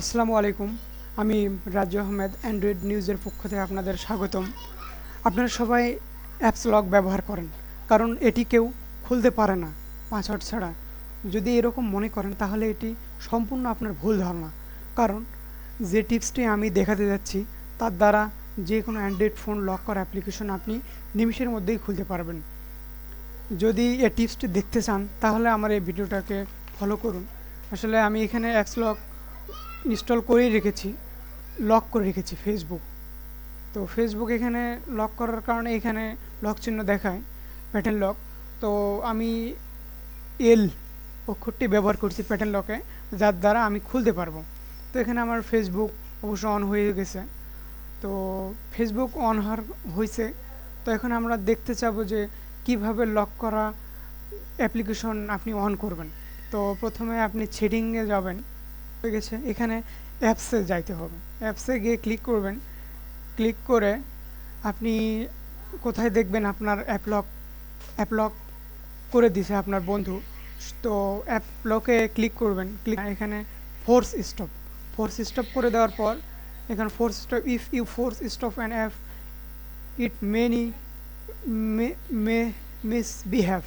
আসসালামু আলাইকুম। আমি রাজু আহমেদ অ্যান্ড্রয়েড নিউজের পক্ষ থেকে আপনাদের স্বাগতম। আপনারা সবাই অ্যাপস লক ব্যবহার করেন, কারণ এটি কেউ খুলতে পারে না পাসওয়ার্ড ছাড়া। যদি এরকম মনে করেন, তাহলে এটি সম্পূর্ণ আপনার ভুল ধারণা। কারণ যে টিপসটি আমি দেখাতে যাচ্ছি, তার দ্বারা যে কোনো অ্যান্ড্রয়েড ফোন লক করা অ্যাপ্লিকেশন আপনি নিমিষের মধ্যেই খুলতে পারবেন। যদি এই টিপসটি দেখতে চান, তাহলে আমার এই ভিডিওটাকে ফলো করুন। আসলে আমি এখানে অ্যাপস লক ইনস্টল করেই রেখেছি, লক করে রেখেছি ফেসবুক তো ফেসবুক এখানে লক করার কারণে এখানে লক চিহ্ন দেখায় প্যাটার্ন লক তো আমি এল অক্ষরটি ব্যবহার করছি প্যাটার্ন লকে যার দ্বারা আমি খুলতে পারব। তো এখানে আমার ফেসবুক অবশ্য অন হয়ে গেছে। তো ফেসবুক অন হওয়ার হয়েছে। তো এখন আমরা দেখতে চাবো যে কীভাবে লক করা অ্যাপ্লিকেশন আপনি অন করবেন। তো প্রথমে আপনি সেটিংয়ে যাবেন। হয়ে গেছে, এখানে অ্যাপসে যাইতে হবে। অ্যাপসে গিয়ে ক্লিক করবেন। ক্লিক করে আপনি কোথায় দেখবেন আপনার অ্যাপ লক অ্যাপ লক করে দিছে আপনার বন্ধু। তো অ্যাপলকে ক্লিক করবেন। ক্লিক এখানে ফোর্স স্টপ ফোর্স স্টপ করে দেওয়ার পর এখানে force stop if you force stop and app it many may misbehave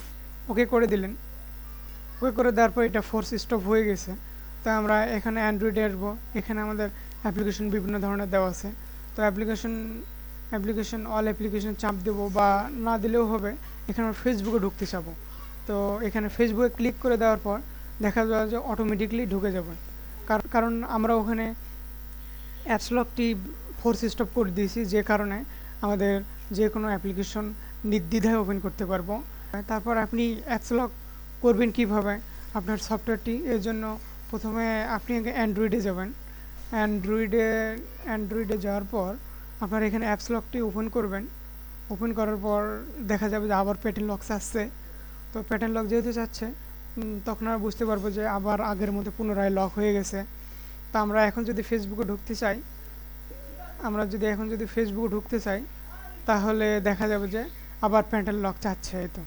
okay করে দিলেন। ওকে করে দেওয়ার পর এটা ফোর্স স্টপ হয়ে গেছে। তাই আমরা এখানে অ্যান্ড্রয়েডে আসব। এখানে আমাদের অ্যাপ্লিকেশন বিভিন্ন ধরনের দেওয়া আছে। তো অ্যাপ্লিকেশন অ্যাপ্লিকেশন অল অ্যাপ্লিকেশন চাপ দেবো বা না দিলেও হবে, এখানে আমরা ফেসবুকে ঢুকতে চাবো। তো এখানে ফেসবুকে ক্লিক করে দেওয়ার পর দেখা যাবে যে অটোমেটিকলি ঢুকে যাবে। কারণ আমরা ওখানে অ্যাপস লকটি ফোর্স স্টপ করে দিয়েছি, যে কারণে আমাদের যে কোনো অ্যাপ্লিকেশন নির্দ্বিধায় ওপেন করতে পারব। তারপর আপনি অ্যাপস লক করবেন কীভাবে? আপনার সফটওয়্যারটি এর জন্য প্রথমে আপনি অ্যান্ড্রয়েডে যাবেন। অ্যান্ড্রয়েডে অ্যান্ড্রয়েডে যাওয়ার পর আপনার এখানে অ্যাপস লকটি ওপেন করবেন। ওপেন করার পর দেখা যাবে যে আবার প্যাটার্ন লক চাচ্ছে তো প্যাটার্ন লক যেহেতু চাচ্ছে তখন আমরা বুঝতে পারব যে আবার আগের মতো পুনরায় লক হয়ে গেছে। তা আমরা এখন যদি ফেসবুকে ঢুকতে চাই, আমরা যদি এখন যদি ফেসবুকে ঢুকতে চাই, তাহলে দেখা যাবে যে আবার প্যাটার্ন লক চাচ্ছে এই তো